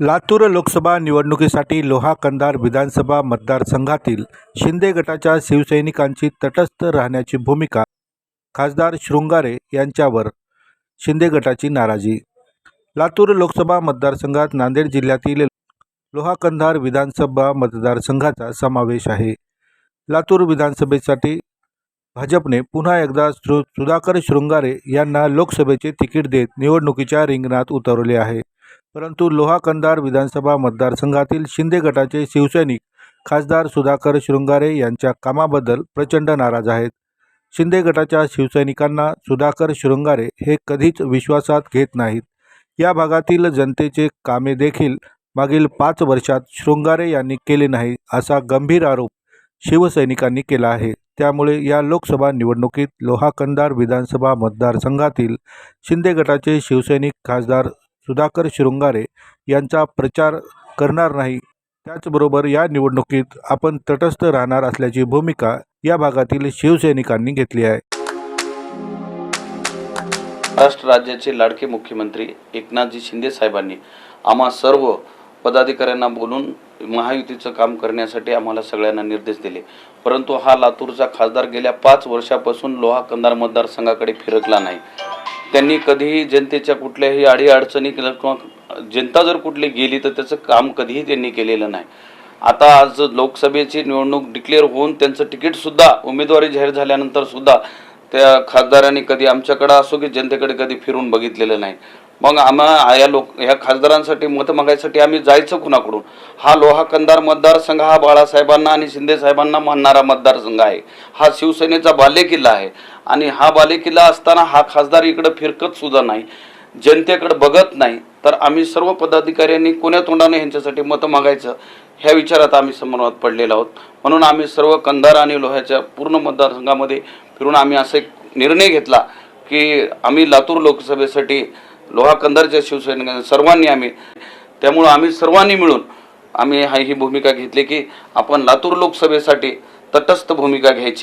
लातूर लोकसभा निवडणुकीसाठी लोहा कंदार विधानसभा मतदारसंघातील शिंदे गटाच्या शिवसैनिकांची तटस्थ राहण्याची भूमिका खासदार शृंगारे यांच्यावर शिंदे गटाची नाराजी. लातूर लोकसभा मतदारसंघात नांदेड जिल्ह्यातील लोहा कंधार विधानसभा मतदारसंघाचा समावेश आहे. लातूर विधानसभेसाठी भाजपने पुन्हा एकदा सुधाकर शृंगारे यांना लोकसभेचे तिकीट देत निवडणुकीच्या रिंगणात उतरवले आहे. परंतु लोहा कंधार विधानसभा मतदारसंघातील शिंदे गटाचे शिवसैनिक खासदार सुधाकर शृंगारे यांच्या कामाबद्दल प्रचंड नाराज आहेत. शिंदे गटाच्या शिवसैनिकांना सुधाकर शृंगारे हे कधीच विश्वासात घेत नाहीत. या भागातील जनतेचे कामे देखील मागील पाच वर्षात शृंगारे यांनी केले नाही असा गंभीर आरोप शिवसैनिकांनी केला आहे. त्यामुळे या लोकसभा निवडणुकीत लोहाकंदार विधानसभा मतदारसंघातील शिंदे गटाचे शिवसैनिक खासदार सुधाकर शृंगारे यांचा प्रचार करणार नाही. त्याचबरोबर या निवडणुकीत आपण तटस्थ राहणार असल्याची भूमिका या भागातील शिवसैनिकांनी घेतली आहे. महाराष्ट्र राज्याचे लाडके मुख्यमंत्री एकनाथजी शिंदे साहेबांनी आम्हा सर्व पदाधिकाऱ्यांना बोलून महायुतीचं काम करण्यासाठी आम्हाला सगळ्यांना निर्देश दिले. परंतु हा लातूरचा खासदार गेल्या पाच वर्षापासून लोहा कंदार मतदारसंघाकडे फिरकला नाही. त्यांनी कधीही जनतेच्या कुठल्याही अडीअडचणी किंवा जनता जर कुठली गेली तर त्याचं काम कधीही त्यांनी केलेलं नाही. आता आज लोकसभेची निवडणूक डिक्लेअर होऊन त्यांचं तिकीटसुद्धा उमेदवारी जाहीर झाल्यानंतर सुद्धा त्या खासदारांनी कधी आमच्याकडं असो की जनतेकडे कधी फिरून बघितलेलं नाही. मग आम्हा या लोक ह्या खासदारांसाठी मतं मागायसाठी आम्ही जायचं कुणाकडून? हा लोहा कंदार मतदारसंघ हा बाळासाहेबांना आणि शिंदेसाहेबांना म्हणणारा मानणारा मतदारसंघ आहे. हा शिवसेनेचा बालेकिल्ला आहे. आणि हा बालेकिल्ला असताना हा खासदार इकडं फिरकत सुद्धा नाही. जनतेकडे बघत नाही. तर आम्ही सर्व पदाधिकाऱ्यांनी कोण्या तोंडाने ह्यांच्यासाठी मतं मागायचं? ह्या विचारात आम्ही समन्वयात पडलेलो आहोत. म्हणून आम्ही सर्व कंधार आणि लोह्याच्या पूर्ण मतदारसंघामध्ये फिरून आम्ही असा एक निर्णय घेतला की आम्ही लातूर लोकसभेसाठी लोहा कंधारच्या शिवसेने सर्वांनी आम्ही त्यामुळं आम्ही सर्वांनी मिळून आम्ही हा ही भूमिका घेतली की आपण लातूर लोकसभेसाठी तटस्थ भूमिका घ्यायची.